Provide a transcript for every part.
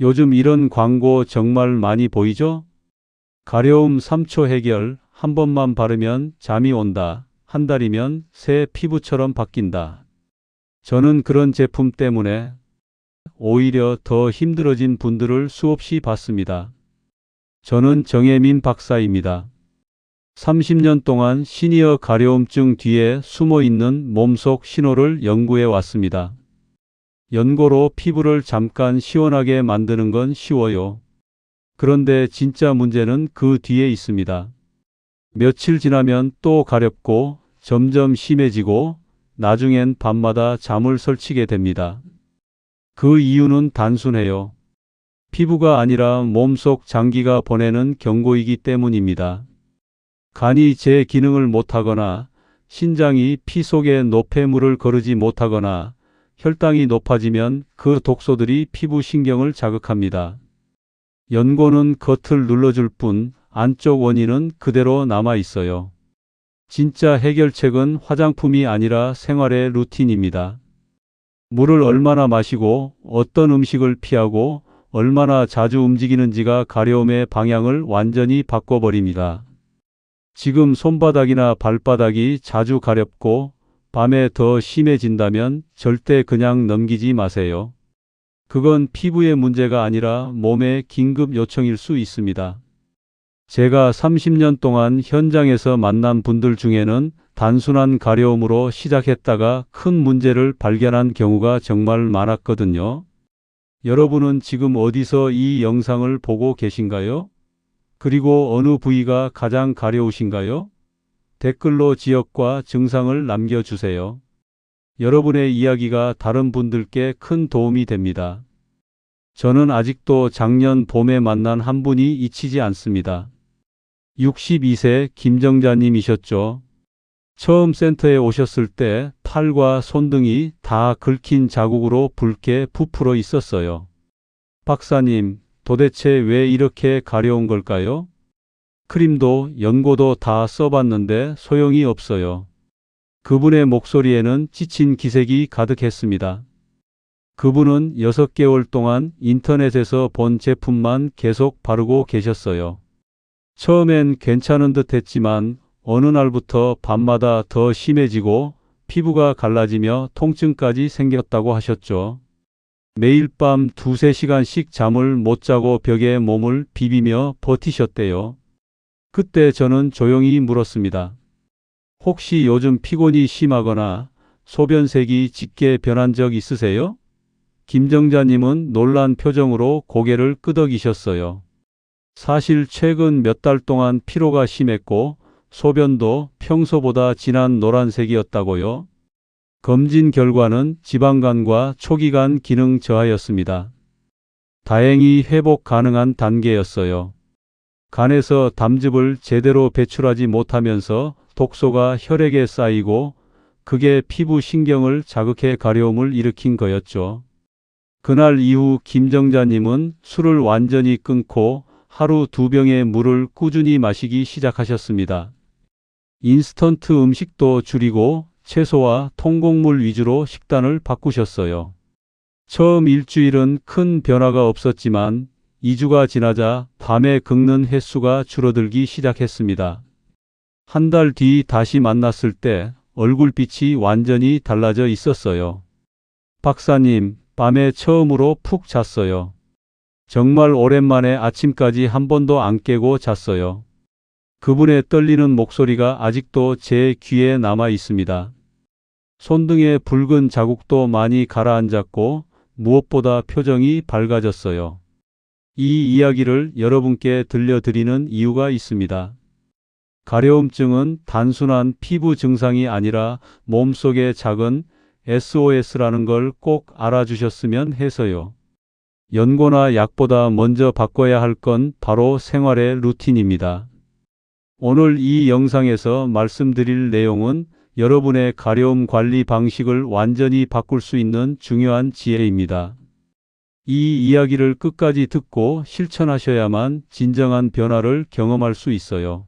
요즘 이런 광고 정말 많이 보이죠? 가려움 3초 해결, 한 번만 바르면 잠이 온다. 한 달이면 새 피부처럼 바뀐다. 저는 그런 제품 때문에 오히려 더 힘들어진 분들을 수없이 봤습니다. 저는 정혜민 박사입니다. 30년 동안 시니어 가려움증 뒤에 숨어 있는 몸속 신호를 연구해 왔습니다. 연고로 피부를 잠깐 시원하게 만드는 건 쉬워요. 그런데 진짜 문제는 그 뒤에 있습니다. 며칠 지나면 또 가렵고 점점 심해지고 나중엔 밤마다 잠을 설치게 됩니다. 그 이유는 단순해요. 피부가 아니라 몸속 장기가 보내는 경고이기 때문입니다. 간이 제 기능을 못하거나 신장이 피 속에 노폐물을 거르지 못하거나 혈당이 높아지면 그 독소들이 피부 신경을 자극합니다. 연고는 겉을 눌러줄 뿐 안쪽 원인은 그대로 남아 있어요. 진짜 해결책은 화장품이 아니라 생활의 루틴입니다. 물을 얼마나 마시고 어떤 음식을 피하고 얼마나 자주 움직이는지가 가려움의 방향을 완전히 바꿔버립니다. 지금 손바닥이나 발바닥이 자주 가렵고 밤에 더 심해진다면 절대 그냥 넘기지 마세요. 그건 피부의 문제가 아니라 몸의 긴급 요청일 수 있습니다. 제가 30년 동안 현장에서 만난 분들 중에는 단순한 가려움으로 시작했다가 큰 문제를 발견한 경우가 정말 많았거든요. 여러분은 지금 어디서 이 영상을 보고 계신가요? 그리고 어느 부위가 가장 가려우신가요? 댓글로 지역과 증상을 남겨주세요. 여러분의 이야기가 다른 분들께 큰 도움이 됩니다. 저는 아직도 작년 봄에 만난 한 분이 잊히지 않습니다. 62세 김정자님이셨죠. 처음 센터에 오셨을 때 팔과 손등이 다 긁힌 자국으로 붉게 부풀어 있었어요. 박사님, 도대체 왜 이렇게 가려운 걸까요? 크림도 연고도 다 써봤는데 소용이 없어요. 그분의 목소리에는 지친 기색이 가득했습니다. 그분은 6개월 동안 인터넷에서 본 제품만 계속 바르고 계셨어요. 처음엔 괜찮은 듯 했지만 어느 날부터 밤마다 더 심해지고 피부가 갈라지며 통증까지 생겼다고 하셨죠. 매일 밤 두세 시간씩 잠을 못 자고 벽에 몸을 비비며 버티셨대요. 그때 저는 조용히 물었습니다. 혹시 요즘 피곤이 심하거나 소변색이 짙게 변한 적 있으세요? 김정자님은 놀란 표정으로 고개를 끄덕이셨어요. 사실 최근 몇 달 동안 피로가 심했고 소변도 평소보다 진한 노란색이었다고요. 검진 결과는 지방간과 초기간 기능 저하였습니다. 다행히 회복 가능한 단계였어요. 간에서 담즙을 제대로 배출하지 못하면서 독소가 혈액에 쌓이고 그게 피부 신경을 자극해 가려움을 일으킨 거였죠. 그날 이후 김정자님은 술을 완전히 끊고 하루 두 병의 물을 꾸준히 마시기 시작하셨습니다. 인스턴트 음식도 줄이고 채소와 통곡물 위주로 식단을 바꾸셨어요. 처음 일주일은 큰 변화가 없었지만 2주가 지나자 밤에 긁는 횟수가 줄어들기 시작했습니다. 한 달 뒤 다시 만났을 때 얼굴빛이 완전히 달라져 있었어요. 박사님, 밤에 처음으로 푹 잤어요. 정말 오랜만에 아침까지 한 번도 안 깨고 잤어요. 그분의 떨리는 목소리가 아직도 제 귀에 남아 있습니다. 손등에 붉은 자국도 많이 가라앉았고 무엇보다 표정이 밝아졌어요. 이 이야기를 여러분께 들려드리는 이유가 있습니다. 가려움증은 단순한 피부 증상이 아니라 몸속의 작은 SOS라는 걸 꼭 알아주셨으면 해서요. 연고나 약보다 먼저 바꿔야 할 건 바로 생활의 루틴입니다. 오늘 이 영상에서 말씀드릴 내용은 여러분의 가려움 관리 방식을 완전히 바꿀 수 있는 중요한 지혜입니다. 이 이야기를 끝까지 듣고 실천하셔야만 진정한 변화를 경험할 수 있어요.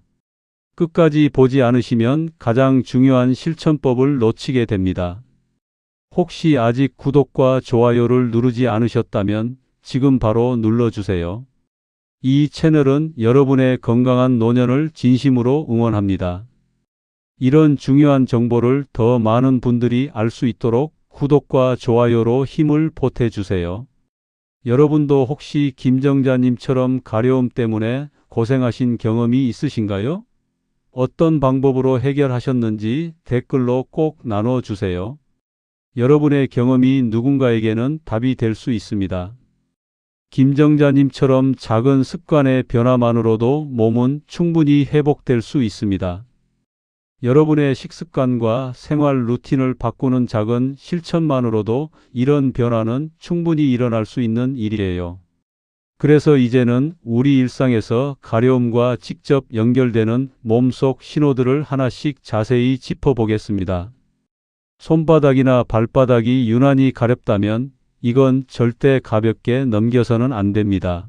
끝까지 보지 않으시면 가장 중요한 실천법을 놓치게 됩니다. 혹시 아직 구독과 좋아요를 누르지 않으셨다면 지금 바로 눌러주세요. 이 채널은 여러분의 건강한 노년을 진심으로 응원합니다. 이런 중요한 정보를 더 많은 분들이 알 수 있도록 구독과 좋아요로 힘을 보태주세요. 여러분도 혹시 김정자님처럼 가려움 때문에 고생하신 경험이 있으신가요? 어떤 방법으로 해결하셨는지 댓글로 꼭 나눠주세요. 여러분의 경험이 누군가에게는 답이 될 수 있습니다. 김정자님처럼 작은 습관의 변화만으로도 몸은 충분히 회복될 수 있습니다. 여러분의 식습관과 생활 루틴을 바꾸는 작은 실천만으로도 이런 변화는 충분히 일어날 수 있는 일이에요. 그래서 이제는 우리 일상에서 가려움과 직접 연결되는 몸속 신호들을 하나씩 자세히 짚어보겠습니다. 손바닥이나 발바닥이 유난히 가렵다면 이건 절대 가볍게 넘겨서는 안 됩니다.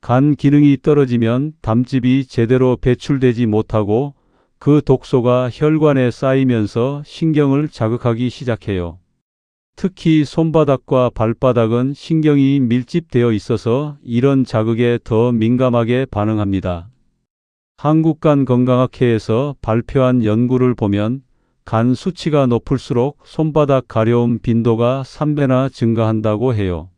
간 기능이 떨어지면 담즙이 제대로 배출되지 못하고 그 독소가 혈관에 쌓이면서 신경을 자극하기 시작해요. 특히 손바닥과 발바닥은 신경이 밀집되어 있어서 이런 자극에 더 민감하게 반응합니다. 한국간건강학회에서 발표한 연구를 보면 간 수치가 높을수록 손바닥 가려움 빈도가 3배나 증가한다고 해요.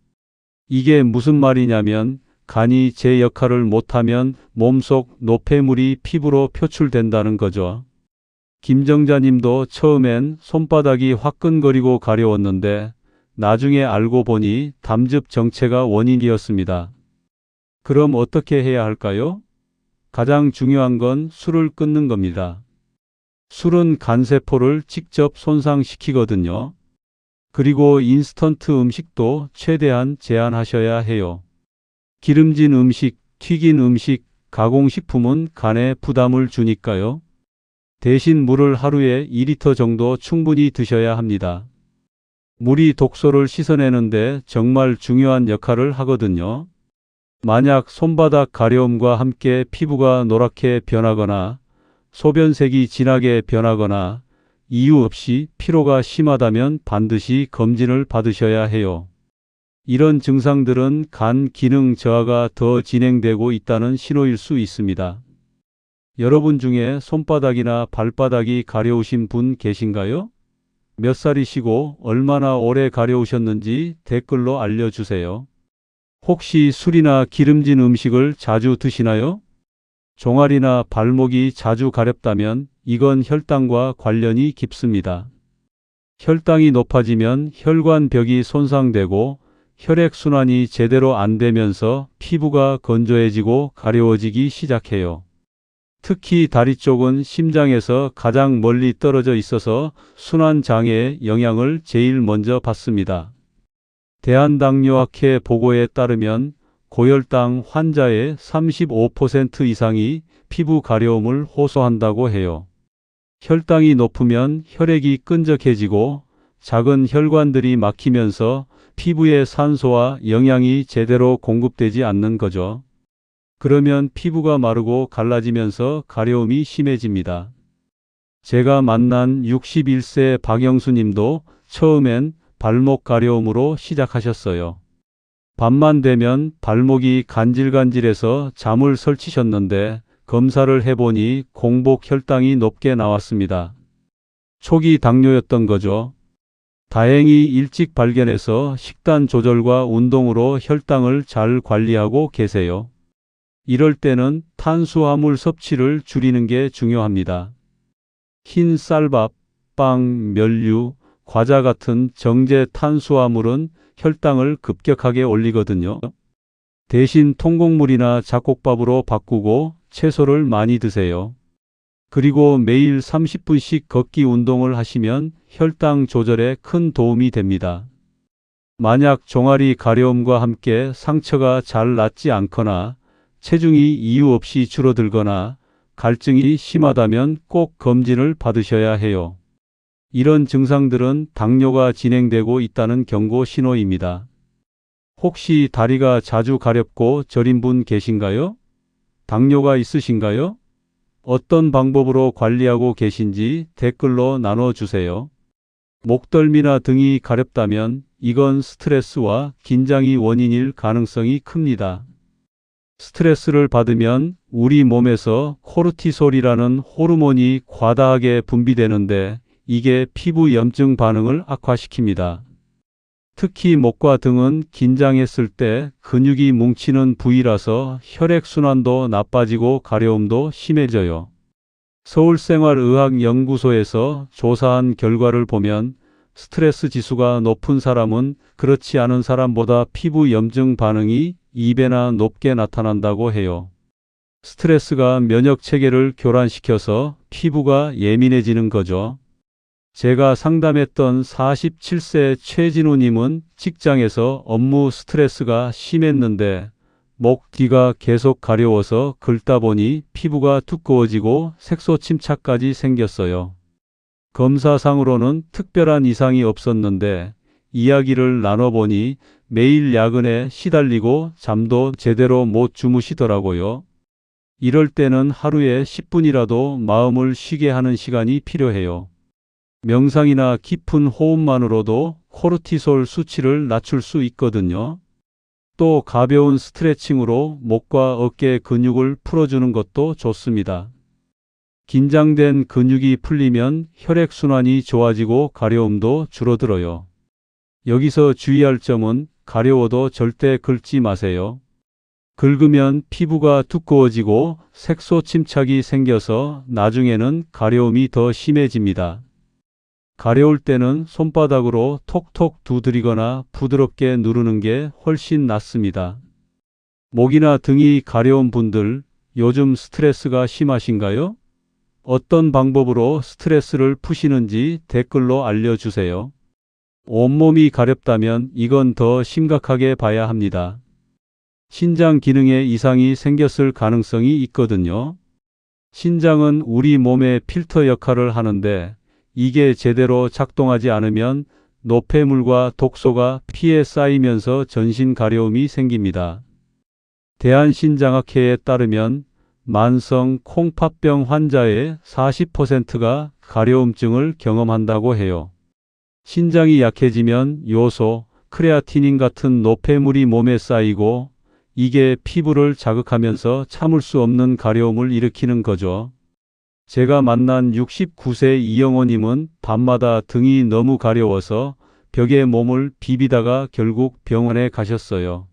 이게 무슨 말이냐면 간이 제 역할을 못하면 몸속 노폐물이 피부로 표출된다는 거죠. 김정자님도 처음엔 손바닥이 화끈거리고 가려웠는데 나중에 알고 보니 담즙 정체가 원인이었습니다. 그럼 어떻게 해야 할까요? 가장 중요한 건 술을 끊는 겁니다. 술은 간세포를 직접 손상시키거든요. 그리고 인스턴트 음식도 최대한 제한하셔야 해요. 기름진 음식, 튀긴 음식, 가공식품은 간에 부담을 주니까요. 대신 물을 하루에 2리터 정도 충분히 드셔야 합니다. 물이 독소를 씻어내는데 정말 중요한 역할을 하거든요. 만약 손바닥 가려움과 함께 피부가 노랗게 변하거나 소변색이 진하게 변하거나 이유 없이 피로가 심하다면 반드시 검진을 받으셔야 해요. 이런 증상들은 간 기능 저하가 더 진행되고 있다는 신호일 수 있습니다. 여러분 중에 손바닥이나 발바닥이 가려우신 분 계신가요? 몇 살이시고 얼마나 오래 가려우셨는지 댓글로 알려주세요. 혹시 술이나 기름진 음식을 자주 드시나요? 종아리나 발목이 자주 가렵다면 이건 혈당과 관련이 깊습니다. 혈당이 높아지면 혈관벽이 손상되고 혈액순환이 제대로 안 되면서 피부가 건조해지고 가려워지기 시작해요. 특히 다리 쪽은 심장에서 가장 멀리 떨어져 있어서 순환장애의 영향을 제일 먼저 받습니다. 대한당뇨학회 보고에 따르면 고혈당 환자의 35% 이상이 피부 가려움을 호소한다고 해요. 혈당이 높으면 혈액이 끈적해지고 작은 혈관들이 막히면서 피부에 산소와 영양이 제대로 공급되지 않는 거죠. 그러면 피부가 마르고 갈라지면서 가려움이 심해집니다. 제가 만난 61세 박영수 님도 처음엔 발목 가려움으로 시작하셨어요. 밤만 되면 발목이 간질간질해서 잠을 설치셨는데 검사를 해보니 공복 혈당이 높게 나왔습니다. 초기 당뇨였던 거죠. 다행히 일찍 발견해서 식단 조절과 운동으로 혈당을 잘 관리하고 계세요. 이럴 때는 탄수화물 섭취를 줄이는 게 중요합니다. 흰 쌀밥, 빵, 면류, 과자 같은 정제 탄수화물은 혈당을 급격하게 올리거든요. 대신 통곡물이나 잡곡밥으로 바꾸고 채소를 많이 드세요. 그리고 매일 30분씩 걷기 운동을 하시면 혈당 조절에 큰 도움이 됩니다. 만약 종아리 가려움과 함께 상처가 잘 낫지 않거나 체중이 이유 없이 줄어들거나 갈증이 심하다면 꼭 검진을 받으셔야 해요. 이런 증상들은 당뇨가 진행되고 있다는 경고 신호입니다. 혹시 다리가 자주 가렵고 저린 분 계신가요? 당뇨가 있으신가요? 어떤 방법으로 관리하고 계신지 댓글로 나눠주세요. 목덜미나 등이 가렵다면 이건 스트레스와 긴장이 원인일 가능성이 큽니다. 스트레스를 받으면 우리 몸에서 코르티솔이라는 호르몬이 과다하게 분비되는데 이게 피부 염증 반응을 악화시킵니다. 특히 목과 등은 긴장했을 때 근육이 뭉치는 부위라서 혈액순환도 나빠지고 가려움도 심해져요. 서울생활의학연구소에서 조사한 결과를 보면 스트레스 지수가 높은 사람은 그렇지 않은 사람보다 피부 염증 반응이 2배나 높게 나타난다고 해요. 스트레스가 면역 체계를 교란시켜서 피부가 예민해지는 거죠. 제가 상담했던 47세 최진우님은 직장에서 업무 스트레스가 심했는데 목 뒤가 계속 가려워서 긁다 보니 피부가 두꺼워지고 색소 침착까지 생겼어요. 검사상으로는 특별한 이상이 없었는데 이야기를 나눠보니 매일 야근에 시달리고 잠도 제대로 못 주무시더라고요. 이럴 때는 하루에 10분이라도 마음을 쉬게 하는 시간이 필요해요. 명상이나 깊은 호흡만으로도 코르티솔 수치를 낮출 수 있거든요. 또 가벼운 스트레칭으로 목과 어깨 근육을 풀어주는 것도 좋습니다. 긴장된 근육이 풀리면 혈액순환이 좋아지고 가려움도 줄어들어요. 여기서 주의할 점은 가려워도 절대 긁지 마세요. 긁으면 피부가 두꺼워지고 색소 침착이 생겨서 나중에는 가려움이 더 심해집니다. 가려울 때는 손바닥으로 톡톡 두드리거나 부드럽게 누르는 게 훨씬 낫습니다. 목이나 등이 가려운 분들 요즘 스트레스가 심하신가요? 어떤 방법으로 스트레스를 푸시는지 댓글로 알려주세요. 온몸이 가렵다면 이건 더 심각하게 봐야 합니다. 신장 기능에 이상이 생겼을 가능성이 있거든요. 신장은 우리 몸의 필터 역할을 하는데 이게 제대로 작동하지 않으면 노폐물과 독소가 피에 쌓이면서 전신 가려움이 생깁니다. 대한신장학회에 따르면 만성 콩팥병 환자의 40%가 가려움증을 경험한다고 해요. 신장이 약해지면 요소, 크레아티닌 같은 노폐물이 몸에 쌓이고 이게 피부를 자극하면서 참을 수 없는 가려움을 일으키는 거죠. 제가 만난 69세 이영호님은 밤마다 등이 너무 가려워서 벽에 몸을 비비다가 결국 병원에 가셨어요.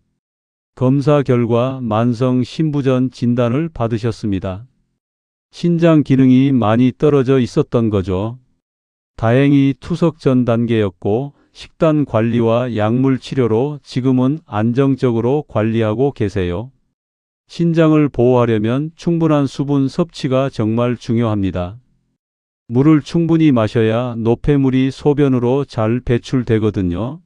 검사 결과 만성 신부전 진단을 받으셨습니다. 신장 기능이 많이 떨어져 있었던 거죠. 다행히 투석 전 단계였고 식단 관리와 약물 치료로 지금은 안정적으로 관리하고 계세요. 신장을 보호하려면 충분한 수분 섭취가 정말 중요합니다. 물을 충분히 마셔야 노폐물이 소변으로 잘 배출되거든요.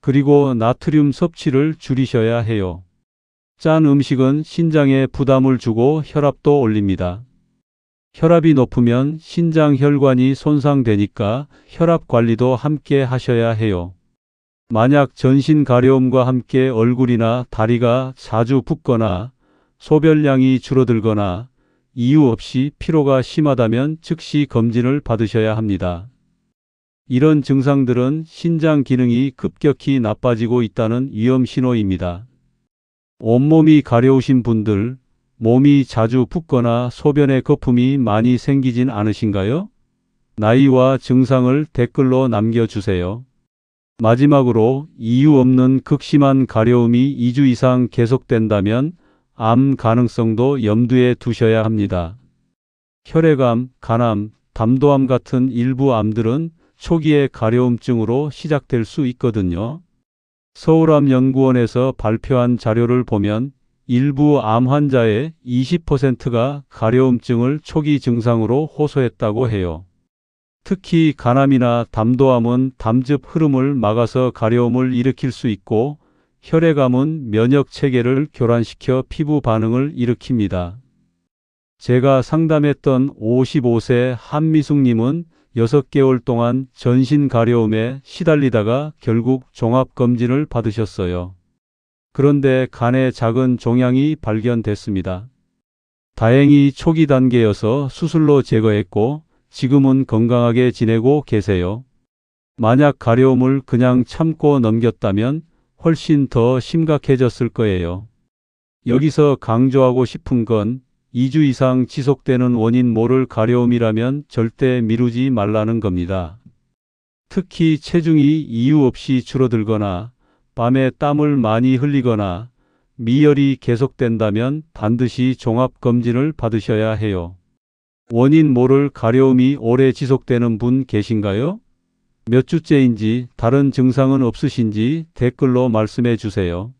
그리고 나트륨 섭취를 줄이셔야 해요. 짠 음식은 신장에 부담을 주고 혈압도 올립니다. 혈압이 높으면 신장 혈관이 손상되니까 혈압 관리도 함께 하셔야 해요. 만약 전신 가려움과 함께 얼굴이나 다리가 자주 붓거나 소변량이 줄어들거나 이유 없이 피로가 심하다면 즉시 검진을 받으셔야 합니다. 이런 증상들은 신장 기능이 급격히 나빠지고 있다는 위험 신호입니다. 온몸이 가려우신 분들, 몸이 자주 붓거나 소변에 거품이 많이 생기진 않으신가요? 나이와 증상을 댓글로 남겨주세요. 마지막으로 이유 없는 극심한 가려움이 2주 이상 계속된다면 암 가능성도 염두에 두셔야 합니다. 혈액암, 간암, 담도암 같은 일부 암들은 초기의 가려움증으로 시작될 수 있거든요. 서울암연구원에서 발표한 자료를 보면 일부 암 환자의 20%가 가려움증을 초기 증상으로 호소했다고 해요. 특히 간암이나 담도암은 담즙 흐름을 막아서 가려움을 일으킬 수 있고 혈액암은 면역 체계를 교란시켜 피부 반응을 일으킵니다. 제가 상담했던 55세 한미숙님은 6개월 동안 전신 가려움에 시달리다가 결국 종합검진을 받으셨어요. 그런데 간에 작은 종양이 발견됐습니다. 다행히 초기 단계여서 수술로 제거했고 지금은 건강하게 지내고 계세요. 만약 가려움을 그냥 참고 넘겼다면 훨씬 더 심각해졌을 거예요. 여기서 강조하고 싶은 건 2주 이상 지속되는 원인 모를 가려움이라면 절대 미루지 말라는 겁니다. 특히 체중이 이유 없이 줄어들거나 밤에 땀을 많이 흘리거나 미열이 계속된다면 반드시 종합검진을 받으셔야 해요. 원인 모를 가려움이 오래 지속되는 분 계신가요? 몇 주째인지 다른 증상은 없으신지 댓글로 말씀해 주세요.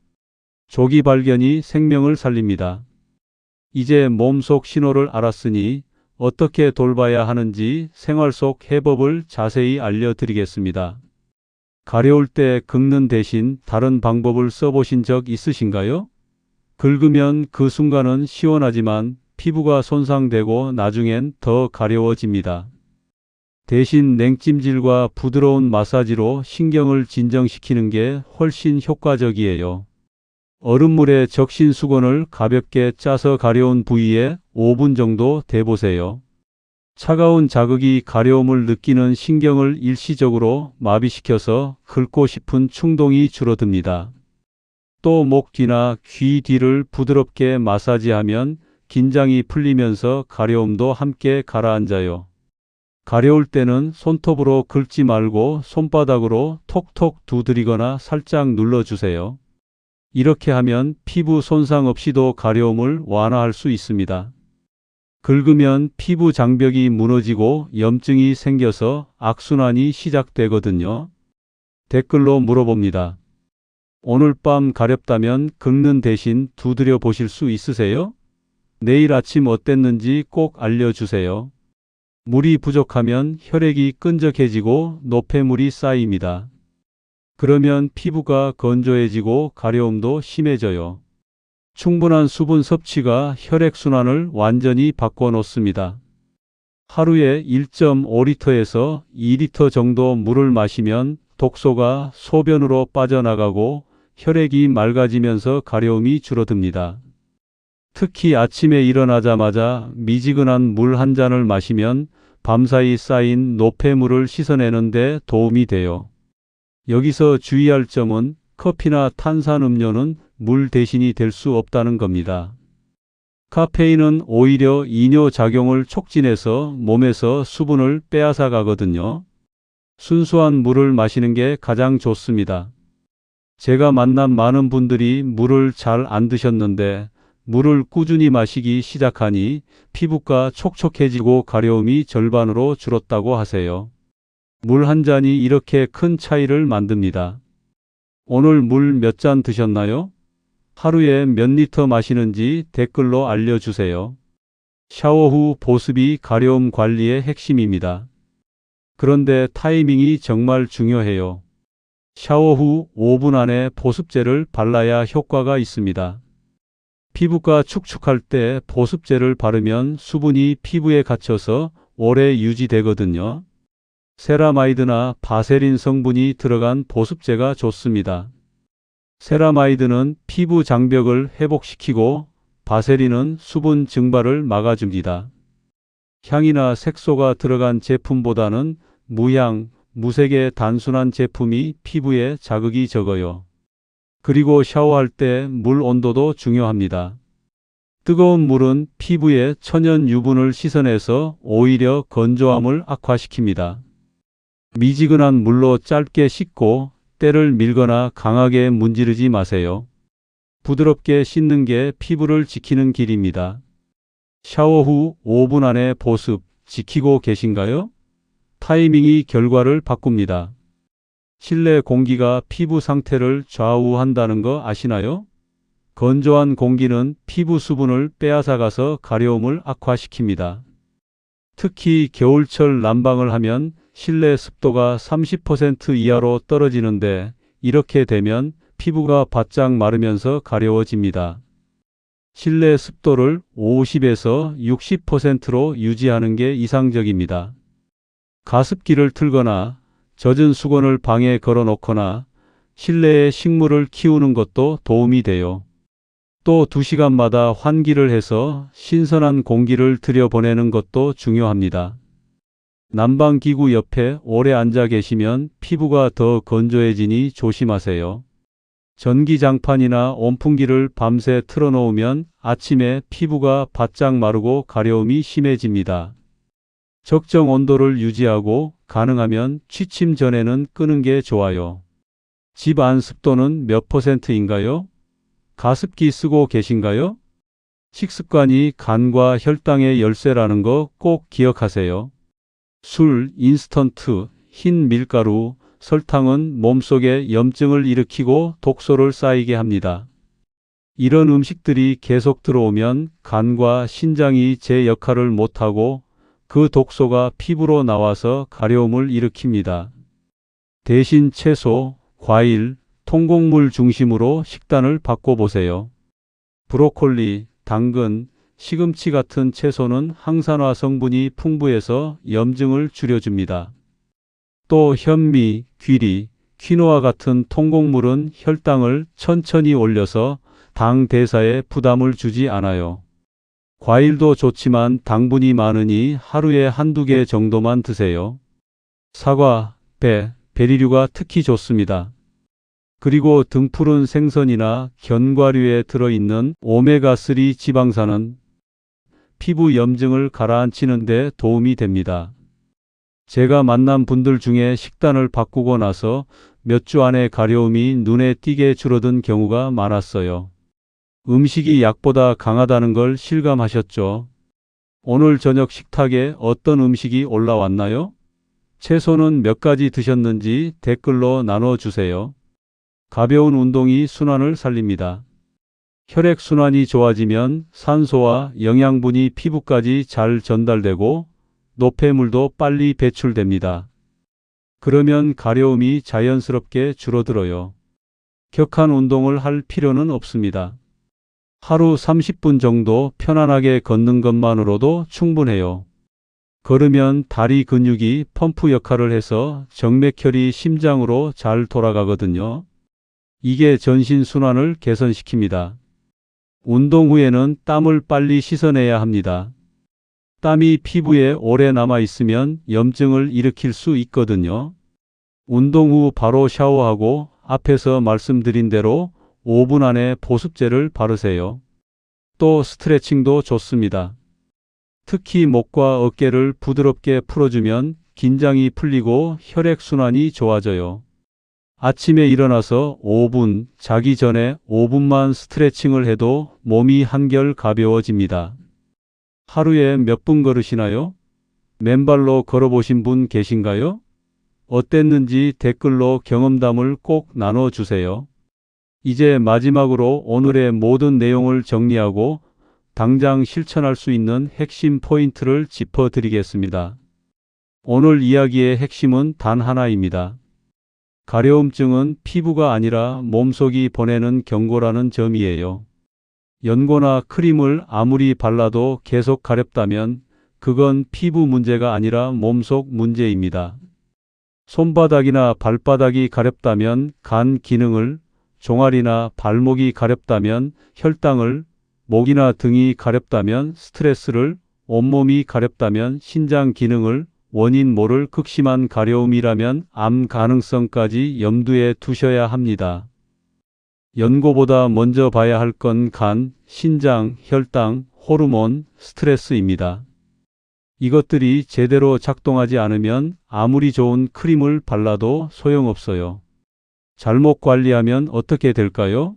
조기 발견이 생명을 살립니다. 이제 몸속 신호를 알았으니 어떻게 돌봐야 하는지 생활 속 해법을 자세히 알려드리겠습니다. 가려울 때 긁는 대신 다른 방법을 써보신 적 있으신가요? 긁으면 그 순간은 시원하지만 피부가 손상되고 나중엔 더 가려워집니다. 대신 냉찜질과 부드러운 마사지로 신경을 진정시키는 게 훨씬 효과적이에요. 얼음물에 적신 수건을 가볍게 짜서 가려운 부위에 5분 정도 대보세요. 차가운 자극이 가려움을 느끼는 신경을 일시적으로 마비시켜서 긁고 싶은 충동이 줄어듭니다. 또 목 뒤나 귀 뒤를 부드럽게 마사지하면 긴장이 풀리면서 가려움도 함께 가라앉아요. 가려울 때는 손톱으로 긁지 말고 손바닥으로 톡톡 두드리거나 살짝 눌러주세요. 이렇게 하면 피부 손상 없이도 가려움을 완화할 수 있습니다. 긁으면 피부 장벽이 무너지고 염증이 생겨서 악순환이 시작되거든요. 댓글로 물어봅니다. 오늘 밤 가렵다면 긁는 대신 두드려 보실 수 있으세요? 내일 아침 어땠는지 꼭 알려주세요. 물이 부족하면 혈액이 끈적해지고 노폐물이 쌓입니다. 그러면 피부가 건조해지고 가려움도 심해져요. 충분한 수분 섭취가 혈액순환을 완전히 바꿔놓습니다. 하루에 1.5리터에서 2리터 정도 물을 마시면 독소가 소변으로 빠져나가고 혈액이 맑아지면서 가려움이 줄어듭니다. 특히 아침에 일어나자마자 미지근한 물 한 잔을 마시면 밤사이 쌓인 노폐물을 씻어내는 데 도움이 돼요. 여기서 주의할 점은 커피나 탄산음료는 물 대신이 될 수 없다는 겁니다. 카페인은 오히려 이뇨 작용을 촉진해서 몸에서 수분을 빼앗아 가거든요. 순수한 물을 마시는 게 가장 좋습니다. 제가 만난 많은 분들이 물을 잘 안 드셨는데 물을 꾸준히 마시기 시작하니 피부가 촉촉해지고 가려움이 절반으로 줄었다고 하세요. 물 한 잔이 이렇게 큰 차이를 만듭니다. 오늘 물 몇 잔 드셨나요? 하루에 몇 리터 마시는지 댓글로 알려주세요. 샤워 후 보습이 가려움 관리의 핵심입니다. 그런데 타이밍이 정말 중요해요. 샤워 후 5분 안에 보습제를 발라야 효과가 있습니다. 피부가 축축할 때 보습제를 바르면 수분이 피부에 갇혀서 오래 유지되거든요. 세라마이드나 바세린 성분이 들어간 보습제가 좋습니다. 세라마이드는 피부 장벽을 회복시키고 바세린은 수분 증발을 막아줍니다. 향이나 색소가 들어간 제품보다는 무향, 무색의 단순한 제품이 피부에 자극이 적어요. 그리고 샤워할 때 물 온도도 중요합니다. 뜨거운 물은 피부에 천연 유분을 씻어내서 오히려 건조함을 악화시킵니다. 미지근한 물로 짧게 씻고 때를 밀거나 강하게 문지르지 마세요. 부드럽게 씻는 게 피부를 지키는 길입니다. 샤워 후 5분 안에 보습 지키고 계신가요? 타이밍이 결과를 바꿉니다. 실내 공기가 피부 상태를 좌우한다는 거 아시나요? 건조한 공기는 피부 수분을 빼앗아가서 가려움을 악화시킵니다. 특히 겨울철 난방을 하면 실내 습도가 30% 이하로 떨어지는데 이렇게 되면 피부가 바짝 마르면서 가려워집니다. 실내 습도를 50에서 60%로 유지하는 게 이상적입니다. 가습기를 틀거나 젖은 수건을 방에 걸어 놓거나 실내에 식물을 키우는 것도 도움이 돼요. 또 2시간마다 환기를 해서 신선한 공기를 들여보내는 것도 중요합니다. 난방기구 옆에 오래 앉아 계시면 피부가 더 건조해지니 조심하세요. 전기장판이나 온풍기를 밤새 틀어놓으면 아침에 피부가 바짝 마르고 가려움이 심해집니다. 적정 온도를 유지하고 가능하면 취침 전에는 끄는 게 좋아요. 집 안 습도는 몇 퍼센트인가요? 가습기 쓰고 계신가요? 식습관이 간과 혈당의 열쇠라는 거 꼭 기억하세요. 술, 인스턴트, 흰 밀가루, 설탕은 몸속에 염증을 일으키고 독소를 쌓이게 합니다. 이런 음식들이 계속 들어오면 간과 신장이 제 역할을 못하고 그 독소가 피부로 나와서 가려움을 일으킵니다. 대신 채소, 과일, 통곡물 중심으로 식단을 바꿔보세요. 브로콜리, 당근, 시금치 같은 채소는 항산화 성분이 풍부해서 염증을 줄여줍니다. 또 현미, 귀리, 퀴노아 같은 통곡물은 혈당을 천천히 올려서 당 대사에 부담을 주지 않아요. 과일도 좋지만 당분이 많으니 하루에 한두 개 정도만 드세요. 사과, 배, 베리류가 특히 좋습니다. 그리고 등푸른 생선이나 견과류에 들어있는 오메가3 지방산은 피부 염증을 가라앉히는 데 도움이 됩니다. 제가 만난 분들 중에 식단을 바꾸고 나서 몇 주 안에 가려움이 눈에 띄게 줄어든 경우가 많았어요. 음식이 약보다 강하다는 걸 실감하셨죠? 오늘 저녁 식탁에 어떤 음식이 올라왔나요? 채소는 몇 가지 드셨는지 댓글로 나눠주세요. 가벼운 운동이 순환을 살립니다. 혈액순환이 좋아지면 산소와 영양분이 피부까지 잘 전달되고 노폐물도 빨리 배출됩니다. 그러면 가려움이 자연스럽게 줄어들어요. 격한 운동을 할 필요는 없습니다. 하루 30분 정도 편안하게 걷는 것만으로도 충분해요. 걸으면 다리 근육이 펌프 역할을 해서 정맥혈이 심장으로 잘 돌아가거든요. 이게 전신 순환을 개선시킵니다. 운동 후에는 땀을 빨리 씻어내야 합니다. 땀이 피부에 오래 남아 있으면 염증을 일으킬 수 있거든요. 운동 후 바로 샤워하고 앞에서 말씀드린 대로 5분 안에 보습제를 바르세요. 또 스트레칭도 좋습니다. 특히 목과 어깨를 부드럽게 풀어주면 긴장이 풀리고 혈액순환이 좋아져요. 아침에 일어나서 5분, 자기 전에 5분만 스트레칭을 해도 몸이 한결 가벼워집니다. 하루에 몇 분 걸으시나요? 맨발로 걸어보신 분 계신가요? 어땠는지 댓글로 경험담을 꼭 나눠주세요. 이제 마지막으로 오늘의 모든 내용을 정리하고 당장 실천할 수 있는 핵심 포인트를 짚어드리겠습니다. 오늘 이야기의 핵심은 단 하나입니다. 가려움증은 피부가 아니라 몸속이 보내는 경고라는 점이에요. 연고나 크림을 아무리 발라도 계속 가렵다면 그건 피부 문제가 아니라 몸속 문제입니다. 손바닥이나 발바닥이 가렵다면 간 기능을, 종아리나 발목이 가렵다면 혈당을, 목이나 등이 가렵다면 스트레스를, 온몸이 가렵다면 신장 기능을, 원인 모를 극심한 가려움이라면 암 가능성까지 염두에 두셔야 합니다. 연고보다 먼저 봐야 할 건 간, 신장, 혈당, 호르몬, 스트레스입니다. 이것들이 제대로 작동하지 않으면 아무리 좋은 크림을 발라도 소용없어요. 잘못 관리하면 어떻게 될까요?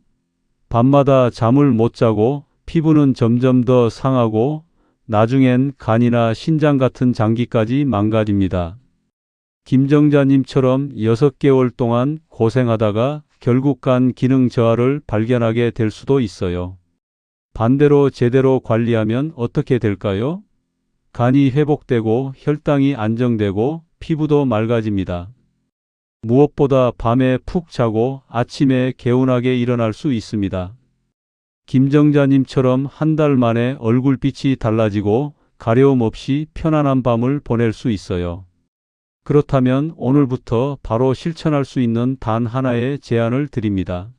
밤마다 잠을 못 자고 피부는 점점 더 상하고 나중엔 간이나 신장 같은 장기까지 망가집니다. 김정자님처럼 6개월 동안 고생하다가 결국 간 기능 저하를 발견하게 될 수도 있어요. 반대로 제대로 관리하면 어떻게 될까요? 간이 회복되고 혈당이 안정되고 피부도 맑아집니다. 무엇보다 밤에 푹 자고 아침에 개운하게 일어날 수 있습니다. 김정자님처럼 한 달 만에 얼굴빛이 달라지고 가려움 없이 편안한 밤을 보낼 수 있어요. 그렇다면 오늘부터 바로 실천할 수 있는 단 하나의 제안을 드립니다.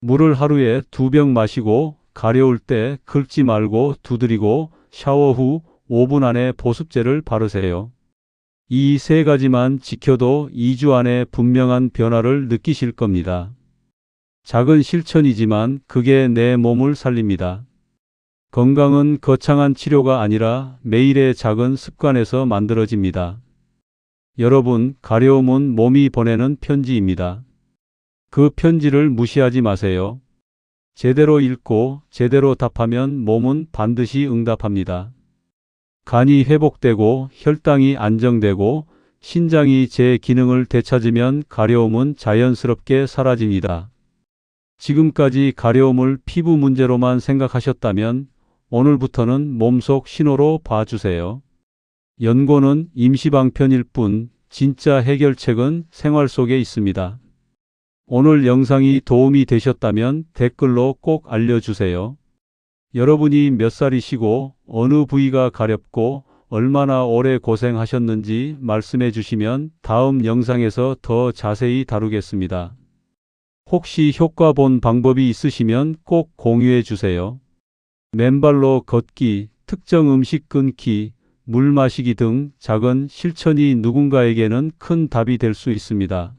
물을 하루에 두 병 마시고 가려울 때 긁지 말고 두드리고 샤워 후 5분 안에 보습제를 바르세요. 이 세 가지만 지켜도 2주 안에 분명한 변화를 느끼실 겁니다. 작은 실천이지만 그게 내 몸을 살립니다. 건강은 거창한 치료가 아니라 매일의 작은 습관에서 만들어집니다. 여러분, 가려움은 몸이 보내는 편지입니다. 그 편지를 무시하지 마세요. 제대로 읽고 제대로 답하면 몸은 반드시 응답합니다. 간이 회복되고 혈당이 안정되고 신장이 제 기능을 되찾으면 가려움은 자연스럽게 사라집니다. 지금까지 가려움을 피부 문제로만 생각하셨다면 오늘부터는 몸속 신호로 봐주세요. 연고는 임시방편일 뿐 진짜 해결책은 생활 속에 있습니다. 오늘 영상이 도움이 되셨다면 댓글로 꼭 알려주세요. 여러분이 몇 살이시고 어느 부위가 가렵고 얼마나 오래 고생하셨는지 말씀해 주시면 다음 영상에서 더 자세히 다루겠습니다. 혹시 효과 본 방법이 있으시면 꼭 공유해 주세요. 맨발로 걷기, 특정 음식 끊기, 물 마시기 등 작은 실천이 누군가에게는 큰 답이 될 수 있습니다.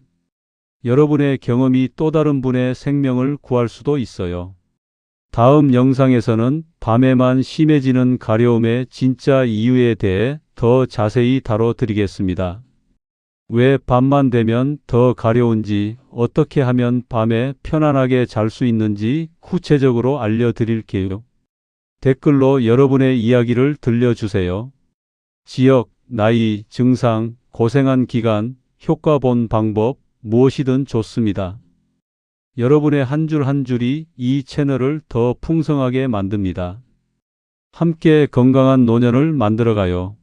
여러분의 경험이 또 다른 분의 생명을 구할 수도 있어요. 다음 영상에서는 밤에만 심해지는 가려움의 진짜 이유에 대해 더 자세히 다뤄드리겠습니다. 왜 밤만 되면 더 가려운지, 어떻게 하면 밤에 편안하게 잘 수 있는지 구체적으로 알려드릴게요. 댓글로 여러분의 이야기를 들려주세요. 지역, 나이, 증상, 고생한 기간, 효과 본 방법, 무엇이든 좋습니다. 여러분의 한줄한 줄이 이 채널을 더 풍성하게 만듭니다. 함께 건강한 노년을 만들어가요.